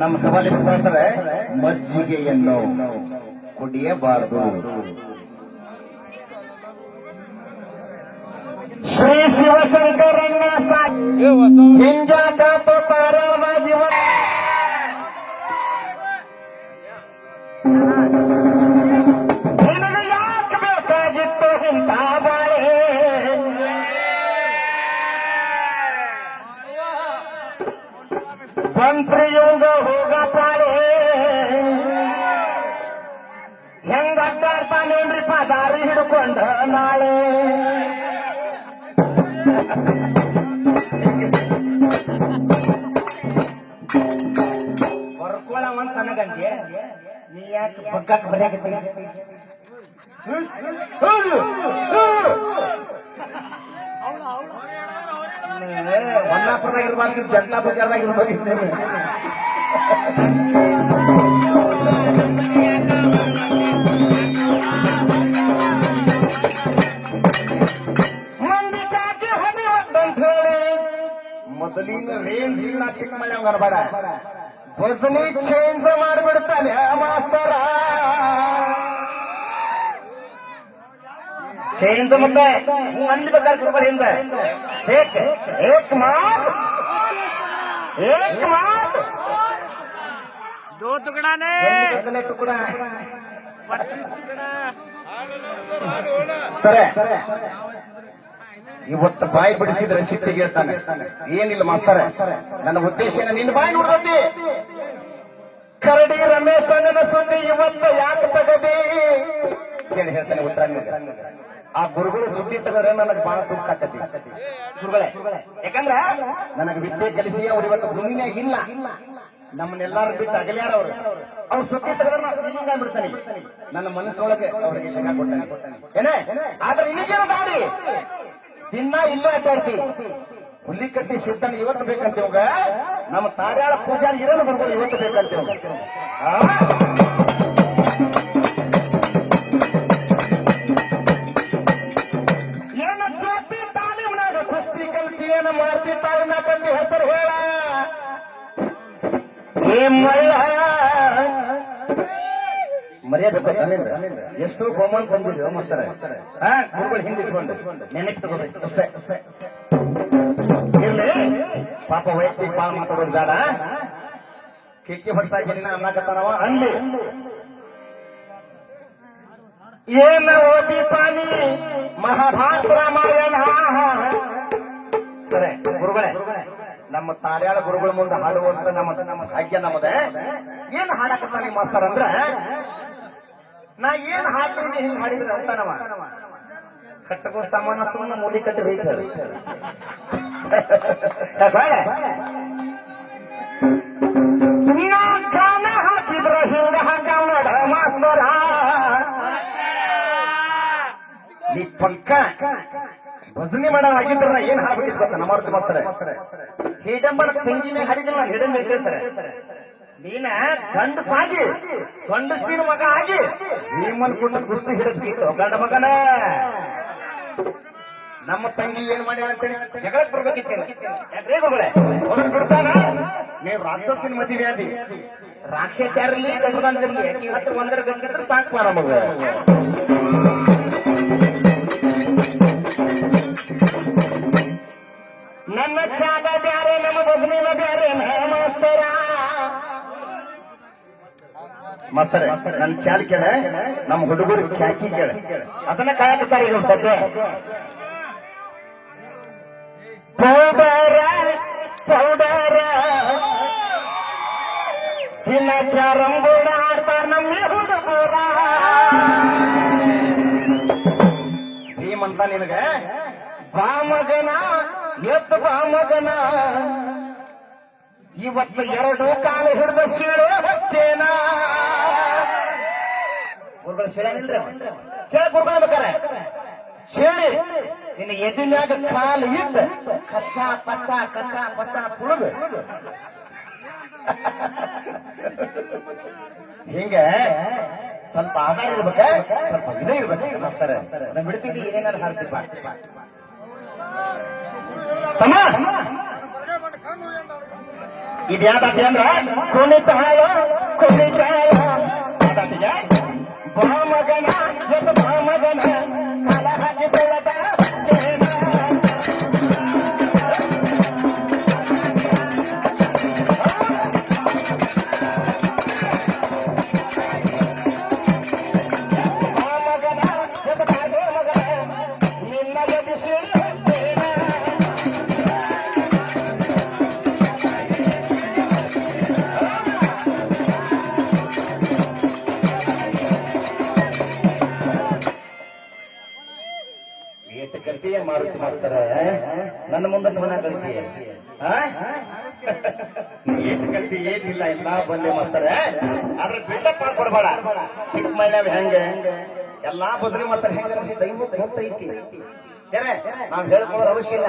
ನಮ್ಮ ಸವಾಲಿ ಕಳಿಸರೆ ಮಜ್ಜಿಗೆಯನ್ನು ಕುಡಿಯಬಾರದು. ಶ್ರೀ ಶಿವಶಂಕರಣ್ಣ ಮಂತ್ರಿಯುಂಗ ಹೋಗ ಪಾಳೆ ಹೆಂಗ ಅಡ್ಡಾಡ್ತಾನೇನ್ರಿಪ್ಪ ದಾರಿ ಹಿಡ್ಕೊಂಡ ನಾಳೆ. ಬರ್ಕೊಳ್ಳವಂತ ನನಗಂಗೆ. ನೀ ಯಾಕೆ ಬಗ್ಗಕ್ಕೆ ಬರ್ಯಾಕತ್ತಿ? ಹೊನ್ನಾಪುರದಾಗ ಇರ್ಬಾರ್ದು ಜನತಾ ಬಜಾರ್ದಾಗ ಇರ್ಬೇಕು ಮಂದಿ ಕಾಕಿ ಹೊಡಿವತ್ತಂತ ಹೇಳಿ ಮೊದಲಿನ ರೇಂಜ್ ಇಲ್ಲ, ಚಿಕ್ಕ ಮಳೆ ಬರಬೇಡ ಬಸನಿ ಚೇಂಜ್ ಮಾಡಿಬಿಡ್ತಾನೆ ಮಾಸ್ತರ. ಚೇಂಜ್ ಮತ್ತೆ ಹ್ಞೂ ಅನ್ಬೇಕಾದ್ರೆ ಕೊಡ್ಬಾರ ಹಿಂದೆ ಏಕ್ ಏಕ್ ಮಾತ್ ಏಕ್ ಮಾತ್ दो टुकड़ा ने ಮೊದಲನೇ ಟುಕುಡ पच्चीस टुकड़ा ಸರಿ ಇವತ್ತು ಬಾಯಿ ಬಿಡಿಸಿದ್ರೆ ಸಿಟ್ಟಿಗೆ ಇರ್ತಾನೆ ಏನಿಲ್ಲ ಮಾಸ್ತರ ನನ್ನ ಉದ್ದೇಶ ಏನು? ನಿನ್ನ ಬಾಯಿ ನೋಡ್ದತಿ ಕರಡಿ ರಮೇಶ್ ಅಣ್ಣನ ಸುದ್ದಿ ಇವತ್ತು ಯಾಕೆ ತಗದಿ ಕೇಳಿ ಹೇಳ್ತಾನೆ ಉತ್ತರ ನಿನಗೆ. ಆ ಗುರುಗಳು ಸುದ್ದಿ ನನಗೆ ಬಹಳ ದುಃಖ ಆಕತಿ ಗುರುಗಳೇ, ಯಾಕಂದ್ರ ನನಗೆ ವಿದ್ಯೆ ಕಲಿಸಿ ಅವ್ರು ಇವತ್ತು ಭೂಮಿನಾಗ ಇಲ್ಲ. ನಮ್ಮನ್ನೆಲ್ಲಾರು ಬಿಟ್ಟು ಅಗಲ್ಯಾರ ಅವ್ರು. ಅವ್ರು ಸುದ್ದಿ ನನ್ನ ಮನಸ್ಸೊಳಗೆ ಅವರಿಗೆ ಏನೇ? ಆದ್ರೆ ಇನ್ನೇನು ದಾಡಿ ದಿನ ಇಲ್ಲೇ ಅಡ್ಡಾಡ್ತಿ. ಹುಲ್ಲಿ ಕಟ್ಟಿ ಸಿದ್ಧನ ಇವತ್ತು ಬೇಕಂತ ಇವಾಗ. ನಮ್ಮ ತಾರ್ಯಾಳ ಪೂಜಾರಿ ಇರೋದು ಬರ್ಬೋದು, ಇವತ್ತು ಬೇಕಂತ ಎಷ್ಟು ಗೋಮನ್ ಬಂದಿದ್ರು ಮಸ್ತಾರೆ ಹಾ, ಗುರುಗಳು ಹಿಂದೆ ಇಟ್ಕೊಂಡು. ನೆನಪು ತಗೋಬೇಕು, ಅಷ್ಟೇ. ಇರ್ಲಿ. ಪಾಪ ವೈಯಕ್ತಿಕ ಬಾಳ ಮಾತಾಡೋದು ಬೇಡ ಕಿಕ್ಕಿ ಹೊಡ್ಸಾಕಿನ ಅನ್ನಕತ್ತಾನವ ಅಲ್ಲಿ ಏನ ಓದಿ ಪಾನಿ ಮಹಾಭಾರತ ರಾಮಾಯಣ ಸರಿ, ಗುರುಗಳೇ, ನಮ್ಮ ತಾರ್ಯಾಳ ಗುರುಗಳ ಮುಂದೆ ಹಾಡುವಂತ ನಮ್ಮ ನಮ್ಮ ಭಾಗ್ಯ ನಮ್ಮದೇ. ಏನ್ ಹಾಡಕತ್ತ ನಿಮ್ಮ ಮಾಸ್ತಾರ ಅಂದ್ರ ನಾ ಏನ್ ಹಾಡ್ತೀನಿ ಹಿಂಗ್ ಹಾಡಿದ್ರೆ ಅಂತಾನವ? ಕಟ್ಟಕೋ ಸಾಮಾನ ಸುಮ್ಮನೆ ಮೂಲಿ ಕಟ್ಟಿ ಬೈತಾರೆ ಬೇಡ ನಾ ಗಾನ ಹಾಕಿದ್ರ ಹಿಂಗ ಹಾಕವಡ ಮಾಸ್ತರ. ನೀ ಪಂಕ, ಭಜನೆ ಮಾಡ ಏನ್ ಹಾಡ್ಬಿಟ್ಟಿದ್ ಗೊತ್ತ ನಮ್ಮ ಮಾಸ್ತರ? ಹಿಡಂಬನ ತಂಗಿ ಮೇಲೆ ಹಾಡಿದಿಲ್ಲ ಹಿಡಂಬ ಇರ್ತೇವೆ ಸರ್ ನೀನ ಗಂಡಸಾಗಿ, ಗಂಡಸಿನ ಮಗ ಆಗಿ ನಿಮ್ಮನ್ ಕುಂಡ ಕುಸ್ತಿ ಹಿಡತಿ ಗಂಡ ಮಗನ. ನಮ್ಮ ತಂಗಿ ಏನ್ ಮಾಡ್ಯಾಳ ಅಂತೇಳಿ ಜಗಳಕ್ ಬರ್ಬೇಕಿತ್ತೇನೆ ಅದನ್ನ ಬಿಡ್ತಾನ? ನೀವು ರಾಕ್ಷಸಿನ ಮದುವೆ ಆದಿ. ರಾಕ್ಷಸ ಯಾರಲ್ಲಿ ಆಕಿ ಹತ್ರ ಒಂದರ ಗಂಟೆ ಸಾಕು ಮಗ. ನನ್ನ ಚಾಗ ಬ್ಯಾರೆ, ನಮ್ಮ ಭಜನಿನ ಬ್ಯಾರೆ. ಮಾಸ್ತರ ಮಾಸ್ತರ ನನ್ನ ಚಾಲ್ ಕೇಳ ನಮ್ಮ ಹುಡುಗರು ಖ್ಯಾಕಿ ಕೇಳೆ. ಅದನ್ನ ಕಾಯಕತ್ತಾರ ಈಗ ಸದ್ಯ ಪೌಡರ ಪೌಡರ ಚಿನ್ನ ಕ್ಯಾರಂಬೋಡ ಆಡ್ತಾರ ನಮ್ಮ ಹುಡುಗರ ಭೀಮಂತ ನಿನಗ ಬಾ ಮಗನ ಎತ್ತ ಬಾ ಮಗನ ಇವತ್ತು ಎರಡು ಕಾಲು ಹಿಡಿದ ಸೀಳು ಹೊತ್ತೇನ? ಗುರುಗಳು ಸೀಳೆನಿಲ್ರಿ ಕೇಳ ಗುರುಗಳು ಬೇಕಾರೆ. ಸೀಳಿ, ನಿನ್ನ ಎದಿನ್ಯಾಗ ಕಾಲು ಇದ್ದ ಕಚ್ಚ, ಪಚ್ಚ ಕಚ್ಚ, ಪಚ್ಚ ಪುಳುಗು. ಹಿಂಗ ಸ್ವಲ್ಪ ಆಧಾರ ಇರ್ಬೇಕ, ಸ್ವಲ್ಪ ಇದೇ ಇರ್ಬೇಕು. ಸರ್ ನಾ ಬಿಡ್ತೀನಿ ಏನೇನಾದ್ರು ಹಾಕ್ತಿಪ್ಪ ತಮ್ಮ इद्या बाब्यांना कोणी पाहावं? ಕಲ್ತೀಯ ಮಾರುತಿ ಮಾಸ್ತರ ನನ್ನ ಮುಂದೆ ಮನ ಗಲ್ತಿ ಏನ್ ಕಲ್ತಿ, ಏನಿಲ್ಲ, ಎಲ್ಲ ಬಂದೆ ಮಾಸ್ತರ ಅದ್ರ ಬಿಲ್ಡಪ್ ಮಾಡ್ಕೊಡ್ಬೇಡ ಚಿಕ್ಕ ಮೈನಾವ್ ಹೆಂಗೆ? ಎಲ್ಲಾ ಬದ್ರಿ ಮಾಸ್ತರ ಹೆಂಗ? ದೈವ ಗೊತ್ತೈತಿ ಏನೇ, ನಾವ್ ಹೇಳ್ಕೊಳ್ಳೋ ಅವಶ್ಯ ಇಲ್ಲ.